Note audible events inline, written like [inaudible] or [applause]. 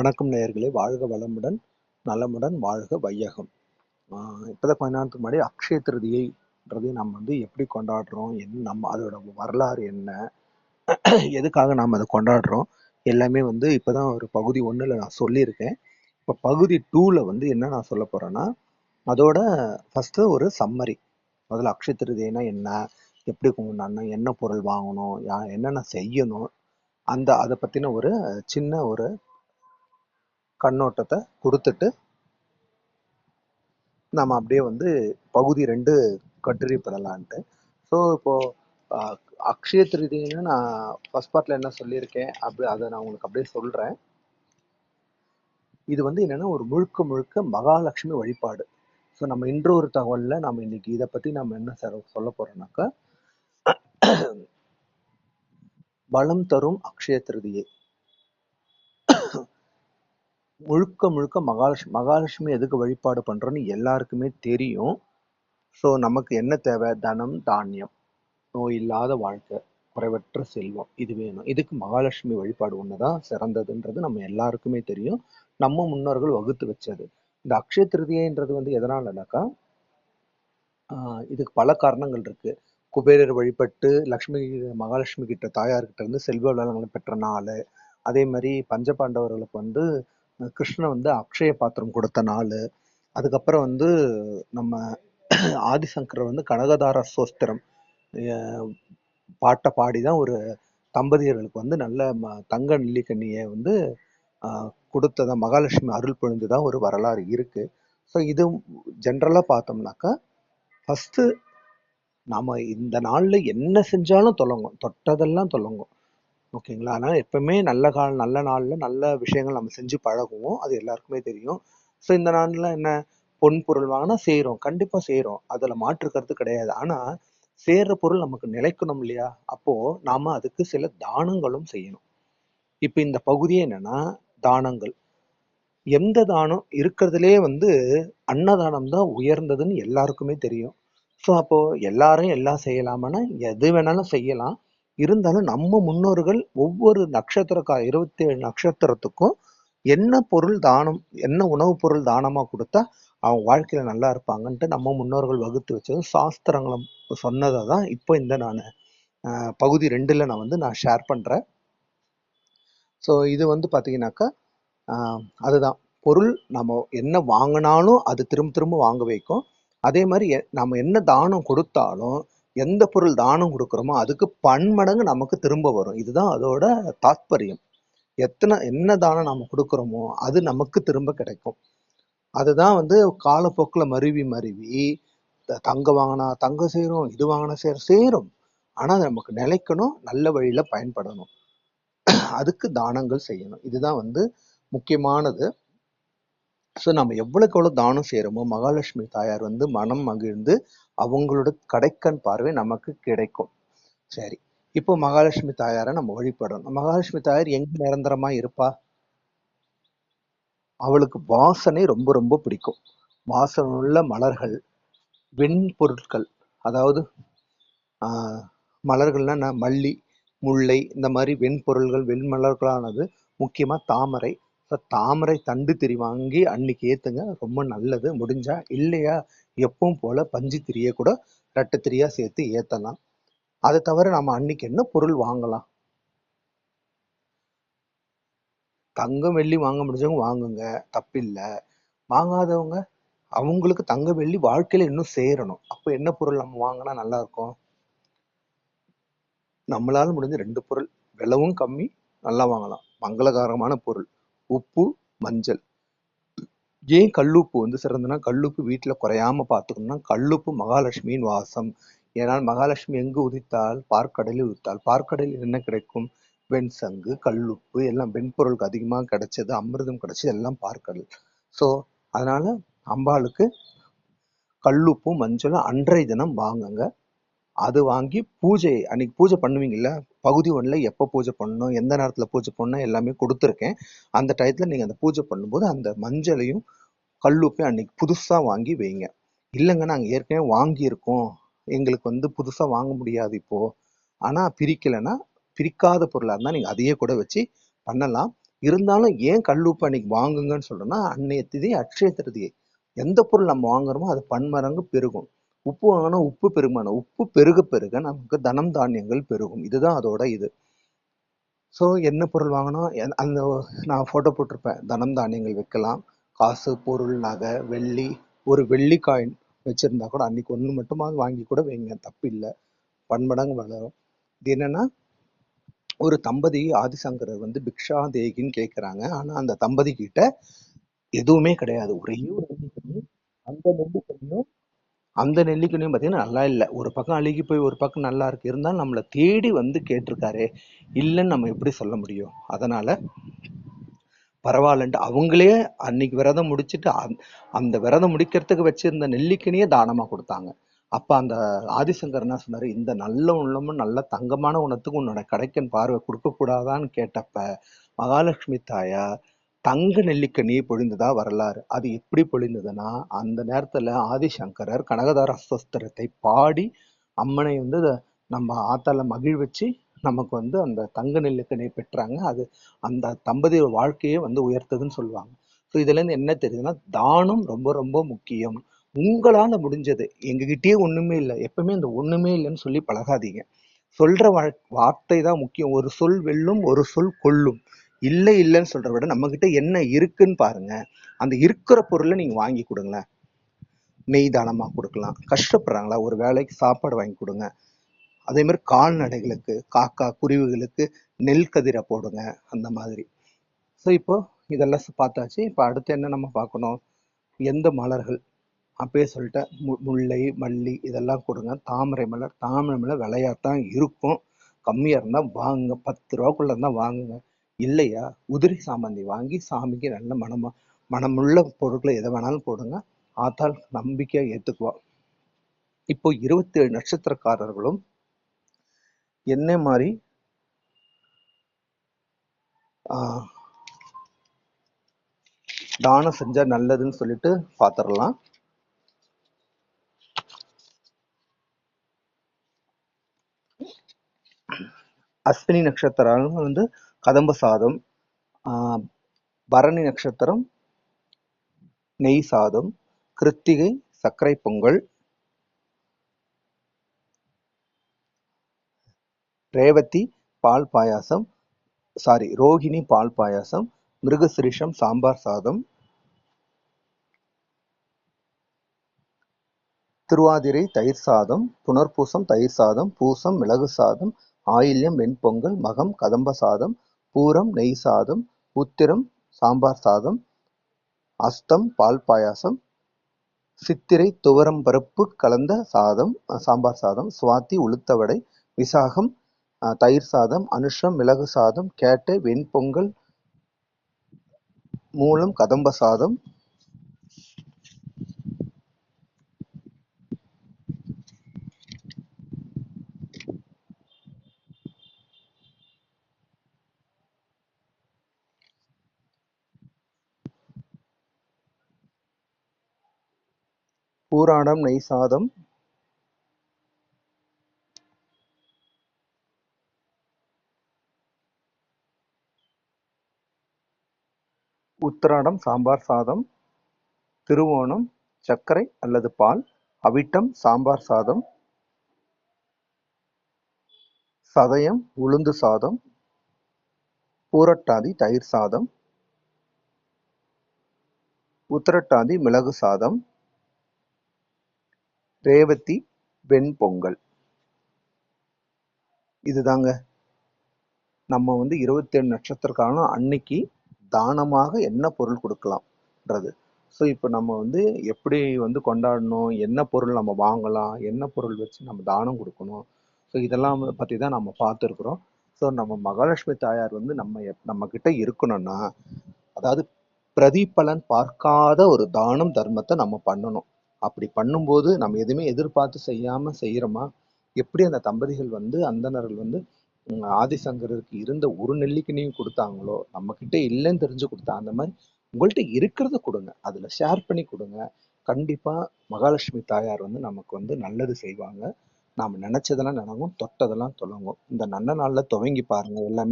வணக்கம் நேயர்களே. வாழ்க வளமுடன் நலமுடன் வாழ்க வையகம். இப்போதான் கொஞ்ச நேரத்துக்கு முன்னாடி அக்ஷய திருதியைன்றதை நம்ம வந்து எப்படி கொண்டாடுறோம் என்ன நம்ம அதோட வரலாறு என்ன எதுக்காக நாம் அதை கொண்டாடுறோம் எல்லாமே வந்து இப்போ தான் ஒரு பகுதி ஒன்றில் நான் சொல்லியிருக்கேன். இப்போ பகுதி டூவில் வந்து என்ன நான் சொல்ல போகிறேன்னா அதோட ஃபஸ்ட்டு ஒரு சம்மரி முதல்ல அக்ஷய திருதினா என்ன எப்படி கொண்டாடணும் என்ன பொருள் வாங்கணும் யா- என்னென்ன செய்யணும் அந்த அதை பற்றின ஒரு சின்ன ஒரு கண்ணோட்டத்தை கொடுத்துட்டு நம்ம அப்படியே வந்து பகுதி ரெண்டு கட்டுரை பெறலான்ட்டு. ஸோ இப்போ அக்ஷய திருதின்னு நான் ஃபஸ்ட் பார்ட்டில் என்ன சொல்லியிருக்கேன் அப்படி அதை நான் உங்களுக்கு அப்படியே சொல்கிறேன் இது வந்து என்னன்னா ஒரு முழுக்க முழுக்க மகாலட்சுமி வழிபாடு. ஸோ நம்ம இன்று ஒரு தகவலில் நம்ம இன்னைக்கு இதை பற்றி நம்ம என்ன சார் சொல்ல போகிறோம்னாக்கா [clears throat] பலம் தரும் அக்ஷய திருதியை. முழுக்க முழுக்க மகாலட்சுமி மகாலட்சுமி எதுக்கு வழிபாடு பண்ணுறோன்னு எல்லாருக்குமே தெரியும். ஸோ நமக்கு என்ன தேவை? தனம் தானியம். நோய் இல்லாத வாழ்க்கை குறைவற்ற செல்வம் இது வேணும். இதுக்கு மகாலட்சுமி வழிபாடு ஒண்ணுதான் சிறந்ததுன்றது நம்ம எல்லாருக்குமே தெரியும். நம்ம முன்னோர்கள் வகுத்து வச்சது. இந்த அக்ஷய திருதியைன்றது வந்து எதனாலனாக்கா இதுக்கு பல காரணங்கள் இருக்கு. குபேரர் வழிபட்டு லக்ஷ்மி மகாலட்சுமி கிட்ட தாயார்கிட்ட இருந்து செல்வ வளங்களை பெற்ற நாள் அதே மாதிரி பஞ்சபாண்டவர்களுக்கு வந்து கிருஷ்ணன் வந்து அக்ஷய பாத்திரம் கொடுத்த நாள். அதுக்கப்புறம் வந்து நம்ம ஆதிசங்கர் வந்து கனகதார சோஸ்திரம் பாட்டை பாடி தான் ஒரு தம்பதியர்களுக்கு வந்து நல்ல ம- தங்க நெல்லிக்கண்ணியை வந்து ஆஹ் கொடுத்ததா மகாலட்சுமி அருள் தான் ஒரு வரலாறு இருக்கு. ஸோ இது ஜென்ரலாக பார்த்தோம்னாக்கா ஃபஸ்ட்டு நாம் இந்த நாளில் என்ன செஞ்சாலும் தொடங்கும் தொட்டதெல்லாம் தொடங்கும் ஓகேங்களா? அதனால் எப்பவுமே நல்ல கால் நல்ல நாளில் நல்ல விஷயங்கள் நம்ம செஞ்சு பழகுவோம். அது எல்லாருக்குமே தெரியும். ஸோ இந்த நாளில் என்ன? பொன் பொருள் வாங்கினா செய்கிறோம் கண்டிப்பாக செய்கிறோம் அதில் மாற்று கருத்து கிடையாது. ஆனால் சேர்ற பொருள் நமக்கு நிலைக்கணும் இல்லையா? அப்போது நாம் அதுக்கு சில தானங்களும் செய்யணும். இப்போ இந்த பகுதியே என்னென்னா தானங்கள். எந்த தானம்? இருக்கிறதுலே வந்து அன்னதானம் தான் உயர்ந்ததுன்னு எல்லாருக்குமே தெரியும். ஸோ அப்போது எல்லாரும் எல்லாம் செய்யலாமான்னா எது வேணாலும் செய்யலாம். இருந்தாலும் நம்ம முன்னோர்கள் ஒவ்வொரு நட்சத்திரக்கா இருபத்தி ஏழு நட்சத்திரத்துக்கும் என்ன பொருள் தானம் என்ன உணவுப் பொருள் தானமாக கொடுத்தா அவங்க வாழ்க்கையில் நல்லா இருப்பாங்கன்ட்டு நம்ம முன்னோர்கள் வகுத்து வச்சது சாஸ்திரங்களும் சொன்னதை தான் இப்போ இந்த நான் பகுதி ரெண்டில் நான் வந்து நான் ஷேர் பண்ணுறேன் ஸோ இது வந்து பார்த்தீங்கன்னாக்கா அதுதான். பொருள் நம்ம என்ன வாங்கினாலும் அது திரும்ப திரும்ப வாங்க வைக்கும். அதே மாதிரி எ- நம்ம என்ன தானம் கொடுத்தாலும் எந்த பொருள் தானம் கொடுக்குறோமோ அதுக்கு பன்மடங்கு நமக்கு திரும்ப வரும். இதுதான் அதோட தாத்பரியம். எத்தனை என்ன தானம் நம்ம கொடுக்குறோமோ அது நமக்கு திரும்ப கிடைக்கும். அதுதான் வந்து காலப்போக்கில் மருவி மருவி தங்கம் வாங்கினா தங்கம் சேரும் இது வாங்கினா சேர சேரும். ஆனா அது நமக்கு நிலைக்கணும் நல்ல வழியில பயன்படணும். அதுக்கு தானங்கள் செய்யணும். இதுதான் வந்து முக்கியமானது. ஸோ நம்ம எவ்வளவுக்கு எவ்வளவு தானம் செய்கிறோமோ மகாலட்சுமி தாயார் வந்து மனம் மகிழ்ந்து அவங்களோட கடைக்கண் பார்வை நமக்கு கிடைக்கும். சரி. இப்போ மகாலட்சுமி தாயாரை நம்ம வழிபடணும் மகாலட்சுமி தாயார் எங்க நிரந்தரமா இருப்பா? அவளுக்கு வாசனை ரொம்ப ரொம்ப பிடிக்கும். வாசனை உள்ள மலர்கள் வெண்பொருட்கள் அதாவது ஆஹ், மலர்கள்னா மல்லி முல்லை இந்த மாதிரி வெண்பொருள்கள் வெண்மலர்களானது முக்கியமா தாமரை தாமரை தண்டு திரி வாங்கி அன்னைக்கு ஏத்துங்க. ரொம்ப நல்லது. முடிஞ்சா இல்லையா எப்பவும் போல பஞ்சு திரியை கூட ரெட்டை திரியா சேர்த்து ஏத்தலாம். அதை தவிர நம்ம அன்னைக்கு என்ன பொருள் வாங்கலாம்? தங்கம் வெள்ளி வாங்க முடிஞ்சவங்க வாங்குங்க. தப்பில்லை. வாங்காதவங்க அவங்களுக்கு தங்க வெள்ளி வாழ்க்கையில இன்னும் சேரணும். அப்போ என்ன பொருள் நம்ம வாங்கினா நல்லா இருக்கும் நம்மளால முடிஞ்ச ரெண்டு பொருள். விலவும் கம்மி. நல்லா வாங்கலாம். மங்களகரமான பொருள். உப்பு மஞ்சள். ஏன் கல்லுப்பு வந்து சிறந்தனா கல்லுப்பு வீட்டில் குறையாம பார்த்துக்கணும்னா கல்லுப்பு மகாலட்சுமியின் வாசம். ஏனால் மகாலட்சுமி எங்கு உதித்தால்? பார்க்கடலில் உதித்தால். பார்க்கடலில் என்ன கிடைக்கும்? வெண்சங்கு கல்லுப்பு எல்லாம் வெண்பொருளுக்கு அதிகமாக கிடைச்சது அமிர்தம் கிடைச்சது எல்லாம் பார்க்கடல். ஸோ அதனால அம்பாளுக்கு கல்லுப்பும் மஞ்சளும் அன்றைய தினம் வாங்குங்க. அது வாங்கி பூஜை அன்னைக்கு பூஜை பண்ணுவீங்கல்ல? பகுதி ஒண்ணுல எப்போ பூஜை பண்ணணும்? எந்த நேரத்தில் பூஜை பண்ணணும்? எல்லாமே கொடுத்துருக்கேன். அந்த டயத்தில் நீங்க அந்த பூஜை பண்ணும்போது அந்த மஞ்சளையும் கல்லுப்பையும் அன்னைக்கு புதுசா வாங்கி வைங்க. இல்லைங்க நாங்கள் ஏற்கனவே வாங்கியிருக்கோம். எங்களுக்கு வந்து புதுசா வாங்க முடியாது இப்போ. ஆனா பிரிக்கலைன்னா பிரிக்காத பொருளா இருந்தா நீங்க அதையே கூட வச்சு பண்ணலாம். இருந்தாலும் ஏன் கல்லுப்பு அன்னைக்கு வாங்குங்கன்னு சொல்றேன்னா அன்னைய திதி அட்சய திருதியை எந்த பொருள் நம்ம வாங்குறோமோ அது பன்மரங்கு பெருகும். உப்பு வாங்கினா உப்பு பெருகுமான? உப்பு பெருக பெருக நமக்கு தனம் தானியங்கள் பெருகும். இதுதான் அதோட இது. ஸோ என்ன பொருள் வாங்கினா அந்த நான் ஃபோட்டோ போட்டிருப்பேன். தனம் தானியங்கள் வைக்கலாம். காசு பொருள் நகை வெள்ளி ஒரு வெள்ளி காயின் வச்சிருந்தா கூட அன்னைக்கு ஒன்று மட்டுமாவது வாங்கி கூட வைங்க. தப்பு இல்லை. பன்மடங்கு வளரும் இது என்னென்னா ஒரு தம்பதி ஆதிசங்கரர் வந்து பிக்ஷா தேகின்னு கேட்குறாங்க ஆனால் அந்த தம்பதி கிட்ட எதுவுமே கிடையாது. ஒரே ஒரு அந்த நம்பிக்கையும் அந்த நெல்லிக்கனியும் பார்த்தீங்கன்னா நல்லா இல்லை. ஒரு பக்கம் அழுகி போய் ஒரு பக்கம் நல்லா இருக்கு. இருந்தாலும் நம்மளை தேடி வந்து கேட்டிருக்காரே இல்லைன்னு நம்ம எப்படி சொல்ல முடியும்? அதனால பரவாயில்லன்ட்டு அவங்களே அன்னைக்கு விரதம் முடிச்சுட்டு அந்த- அந்த விரதம் முடிக்கிறதுக்கு வச்சிருந்த நெல்லிக்கனியே தானமா கொடுத்தாங்க. அப்ப அந்த ஆதிசங்கர் என்ன சொன்னாரு? இந்த நல்ல உள்ளமும் நல்ல தங்கமான உணத்துக்கு உன்னோட கடைக்கன் பார்வை கொடுக்க கூடாதான்னு கேட்டப்ப மகாலட்சுமி தாயார் தங்க நெல்லிக்கனி பொழிந்ததா வரலாறு. அது எப்படி பொழிந்ததுன்னா அந்த நேரத்துல ஆதிசங்கரர் கனகதார அஸ்வஸ்திரத்தை பாடி அம்மனை வந்து நம்ம ஆத்தால மகிழ்விச்சு நமக்கு வந்து அந்த தங்க நெல்லிக்கனியை பெற்றாங்க. அது அந்த தம்பதியோட வாழ்க்கையே வந்து உயர்த்ததுன்னு சொல்லுவாங்க. ஸோ இதுல இருந்து என்ன தெரியுதுன்னா தானம் ரொம்ப ரொம்ப முக்கியம். உங்களால முடிஞ்சது. எங்ககிட்டயே ஒண்ணுமே இல்லை. எப்பவுமே இந்த ஒண்ணுமே இல்லைன்னு சொல்லி பழகாதீங்க. சொல்ற வா- வார்த்தை தான் முக்கியம். ஒரு சொல் வெல்லும் ஒரு சொல் கொல்லும். இல்லை இல்லைன்னு சொல்கிறத விட நம்ம கிட்ட என்ன இருக்குன்னு பாருங்க. அந்த இருக்கிற பொருளை நீங்க வாங்கி கொடுங்களேன். நெய் தானமா கொடுக்கலாம். கஷ்டப்படுறாங்களா? ஒரு வேலைக்கு சாப்பாடு வாங்கி கொடுங்க. அதே மாதிரி கால்நடைகளுக்கு காக்கா குருவிகளுக்கு நெல் கதிரை போடுங்க அந்த மாதிரி. ஸோ இப்போ இதெல்லாம் பார்த்தாச்சு. இப்போ அடுத்து என்ன நம்ம பார்க்கணும்? எந்த மலர்கள்? அப்பயே சொல்லிட்டேன் மு முல்லை மல்லி இதெல்லாம் கொடுங்க. தாமரை மலர் தாமரை மலர் விலையாத்தான் இருக்கும். கம்மியாக இருந்தால் வாங்குங்க பத்து ரூபாக்குள்ள இருந்தால் வாங்குங்க. இல்லையா? உதிரி சாமந்தி வாங்கி சாமிக்கு நல்ல மனமா மனமுள்ள பொருட்களை எதை வேணாலும் போடுங்க. ஆத்தால் நம்பிக்கையா ஏத்துக்குவா. இப்போ இருபத்தி ஏழு நட்சத்திரக்காரர்களும் என்ன மாதிரி ஆஹ், தானம் செஞ்சா நல்லதுன்னு சொல்லிட்டு பாத்திரலாம். அஸ்வினி நட்சத்திரம் வந்து கதம்ப சாதம் ஆஹ், பரணி நட்சத்திரம் நெய் சாதம் கிருத்திகை சர்க்கரை பொங்கல் ரேவதி பால் பாயாசம் சாரி ரோகிணி பால் பாயாசம் மிருகசிரிஷம் சாம்பார் சாதம் திருவாதிரை தயிர் சாதம் புனர்பூசம் தயிர் சாதம் பூசம் மிளகு சாதம் ஆயில்யம் வெண்பொங்கல் மகம் கதம்ப சாதம் பூரம் நெய் சாதம் உத்திரம் சாம்பார் சாதம் அஸ்தம் பால் பாயாசம் சித்திரை துவரம் பருப்பு கலந்த சாதம் அஹ் சாம்பார் சாதம் சுவாதி உளுத்தவடை விசாகம் அஹ் தயிர் சாதம் அனுஷம் மிளகு சாதம் கேட்டை வெண்பொங்கல் மூலம் கதம்ப சாதம் பூராடம் நெய் சாதம். உத்திராடம் சாம்பார் சாதம். திருவோணம் சர்க்கரை அல்லது பால். அவிட்டம் சாம்பார் சாதம். சதயம் உளுந்து சாதம். பூரட்டாதி தயிர் சாதம். உத்திரட்டாதி மிளகு சாதம். ரேவதி வெண்பொங்கல் இதுதாங்க. நம்ம வந்து இருபத்தேழு நட்சத்திரக்காலம் அன்னைக்கு தானமாக என்ன பொருள் கொடுக்கலாம்ன்றது. ஸோ இப்போ நம்ம வந்து எப்படி வந்து கொண்டாடணும் என்ன பொருள் நம்ம வாங்கலாம் என்ன பொருள் வச்சு நம்ம தானம் கொடுக்கணும். ஸோ இதெல்லாம் பற்றி தான் நம்ம பார்த்துருக்குறோம். ஸோ நம்ம மகாலட்சுமி தாயார் வந்து நம்ம எப்- நம்ம கிட்ட இருக்கணும்னா அதாவது பிரதிபலன் பார்க்காத ஒரு தானம் தர்மத்தை நம்ம பண்ணணும். அப்படி பண்ணும்போது நம்ம எதுவுமே எதிர்பார்த்து செய்யாம செய்யறோமா? எப்படி அந்த தம்பதிகள் வந்து அந்தணர்கள் வந்து ஆதிசங்கரருக்கு இருந்த ஒரு நெல்லிக்கினையும் கொடுத்தாங்களோ நம்ம கிட்ட இல்லைன்னு தெரிஞ்சு கொடுத்தா அந்த மாதிரி உங்கள்கிட்ட இருக்கிறத கொடுங்க. அதுல ஷேர் பண்ணி கொடுங்க. கண்டிப்பா மகாலட்சுமி தாயார் வந்து நமக்கு வந்து நல்லது செய்வாங்க. நாம நினச்சதெல்லாம் நடக்கும் தொட்டதெல்லாம் தொடங்கும் இந்த நல்ல நாள்ல துவங்கி பாருங்க எல்லாமே